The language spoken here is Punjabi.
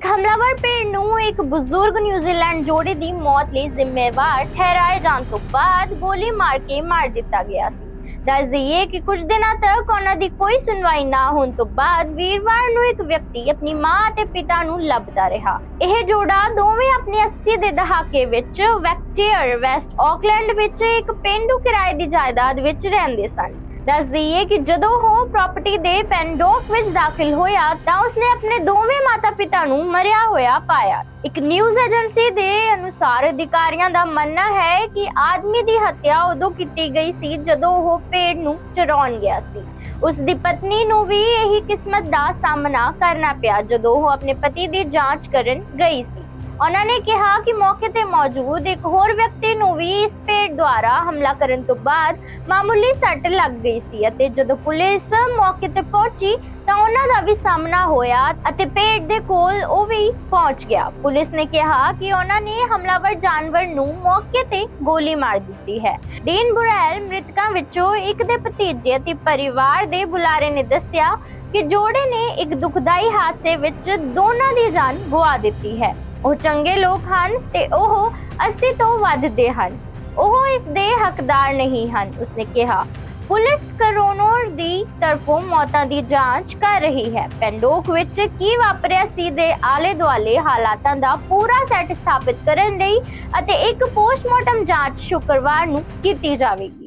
ਇੱਕ ਹਮਲਾਵਰ ਭੇਡ ਨੂੰ ਇੱਕ ਬਜ਼ੁਰਗ ਨਿਊਜ਼ੀਲੈਂਡ ਜੋੜੇ ਦੀ ਮੌਤ ਲਈ ਜ਼ਿੰਮੇਵਾਰ ਠਹਿਰਾਏ ਜਾਣ ਤੋਂ ਬਾਅਦ ਗੋਲੀ ਮਾਰ ਕੇ ਮਾਰ ਦਿੱਤਾ ਗਿਆ ਸੀ। ਦੱਸ ਦਈਏ ਕਿ ਕੁਝ ਦਿਨਾਂ ਤੱਕ ਉਹਨਾਂ ਦੀ ਕੋਈ ਸੁਣਵਾਈ ਨਾ ਹੋਣ ਤੋਂ ਬਾਅਦ ਵੀਰਵਾਰ ਨੂੰ ਇੱਕ ਵਿਅਕਤੀ ਆਪਣੀ ਮਾਂ ਅਤੇ ਪਿਤਾ ਨੂੰ ਲੱਭਦਾ ਰਿਹਾ। ਇਹ ਜੋੜਾ ਦੋਵੇਂ ਆਪਣੇ 80 ਦੇ ਦਹਾਕੇ ਵਿੱਚ ਵੈਕਟੀਅਰ ਵੈਸਟ ਆਕਲੈਂਡ ਵਿੱਚ ਇੱਕ ਪਿੰਡੂ ਕਿਰਾਏ ਦੀ ਜਾਇਦਾਦ ਵਿੱਚ ਰਹਿੰਦੇ ਸਨ। ਦੱਸ ਦਈਏ ਕਿ ਜਦੋਂ ਉਹ ਪ੍ਰਾਪਰਟੀ ਦੇ ਪੈਂਡੋਕ ਵਿੱਚ ਦਾਖਲ ਹੋਇਆ ਤਾਂ ਉਸਨੇ ਆਪਣੇ ਦੋਵੇਂ ਮਾਤਾ-ਪਿਤਾ ਨੂੰ ਮਰਿਆ ਹੋਇਆ ਪਾਇਆ। ਇੱਕ ਨਿਊਜ਼ ਏਜੰਸੀ ਦੇ ਅਨੁਸਾਰ ਅਧਿਕਾਰੀਆਂ ਦਾ ਮੰਨਣਾ ਹੈ ਕਿ ਆਦਮੀ ਦੀ ਹੱਤਿਆ ਉਦੋਂ ਕੀਤੀ ਗਈ ਸੀ ਜਦੋਂ ਉਹ ਪੇੜ ਨੂੰ ਚਰਾਉਣ ਗਿਆ ਸੀ। ਉਸ ਦੀ ਪਤਨੀ ਨੂੰ ਵੀ ਇਹੀ ਕਿਸਮਤ ਦਾ ਸਾਹਮਣਾ ਕਰਨਾ ਪਿਆ ਜਦੋਂ ਉਹ ਆਪਣੇ ਪਤੀ ਦੀ ਜਾਂਚ ਕਰਨ ਗਈ ਸੀ। ਉਹਨਾਂ ਨੇ ਕਿਹਾ ਕਿ ਮੌਕੇ ਤੇ ਮੌਜੂਦ ਇੱਕ ਹੋਰ ਵਿਅਕਤੀ ਨੂੰ ਵੀ ਇਸ ਦੁਆਰਾ ਹਮਲਾ ਕਰਨ ਤੋਂ ਬਾਅਦ ਮਾਮੂਲੀ ਸੱਟ ਲੱਗ ਗਈ ਸੀ ਅਤੇ ਜਦੋਂ ਪੁਲਿਸ ਮੌਕੇ ਤੇ ਪਹੁੰਚੀ ਤਾਂ ਉਹਨਾਂ ਦਾ ਵੀ ਸਾਹਮਣਾ ਹੋਇਆ ਅਤੇ ਪੇੜ ਦੇ ਕੋਲ ਉਹ ਵੀ ਪਹੁੰਚ ਗਿਆ। ਪੁਲਿਸ ਨੇ ਕਿਹਾ ਕਿ ਉਹਨਾਂ ਨੇ ਹਮਲਾਵਰ ਜਾਨਵਰ ਨੂੰ ਮੌਕੇ ਤੇ ਗੋਲੀ ਮਾਰ ਦਿੱਤੀ ਹੈ। ਡੀਨ ਬੁਰੈਲ ਮ੍ਰਿਤਕਾਂ ਵਿੱਚੋਂ ਇੱਕ ਦੇ ਭਤੀਜੇ ਅਤੇ ਪਰਿਵਾਰ ਦੇ ਬੁਲਾਰੇ ਨੇ ਦੱਸਿਆ ਕਿ ਜੋੜੇ ਨੇ ਇੱਕ ਦੁਖਦਾਈ ਹਾਦਸੇ ਵਿੱਚ ਦੋਨਾਂ ਦੀ ਜਾਨ ਗਵਾ ਦਿੱਤੀ ਹੈ। ਉਹ ਚੰਗੇ ਲੋਕ ਹਨ ਤੇ ਉਹ 80 ਤੋਂ ਵੱਧ ਦੇ ਹਨ। ਉਹ ਇਸ ਦੇ ਹੱਕਦਾਰ ਨਹੀਂ ਹਨ, ਉਸਨੇ ਕਿਹਾ, ਪੁਲਿਸ ਕਰੋਨਰ ਦੀ ਤਰਫੋਂ ਮੌਤਾਂ ਦੀ ਜਾਂਚ ਕਰ ਰਹੀ ਹੈ। ਪੈਂਡੋਕ ਵਿੱਚ ਕੀ ਵਾਪਰਿਆ ਸੀ ਦੇ ਆਲੇ ਦੁਆਲੇ ਹਾਲਾਤਾਂ ਦਾ ਪੂਰਾ ਸੈੱਟ ਸਥਾਪਿਤ ਕਰਨ ਲਈ ਅਤੇ ਇੱਕ ਪੋਸਟਮਾਰਟਮ ਜਾਂਚ ਸ਼ੁੱਕਰਵਾਰ ਨੂੰ ਕੀਤੀ ਜਾਵੇਗੀ।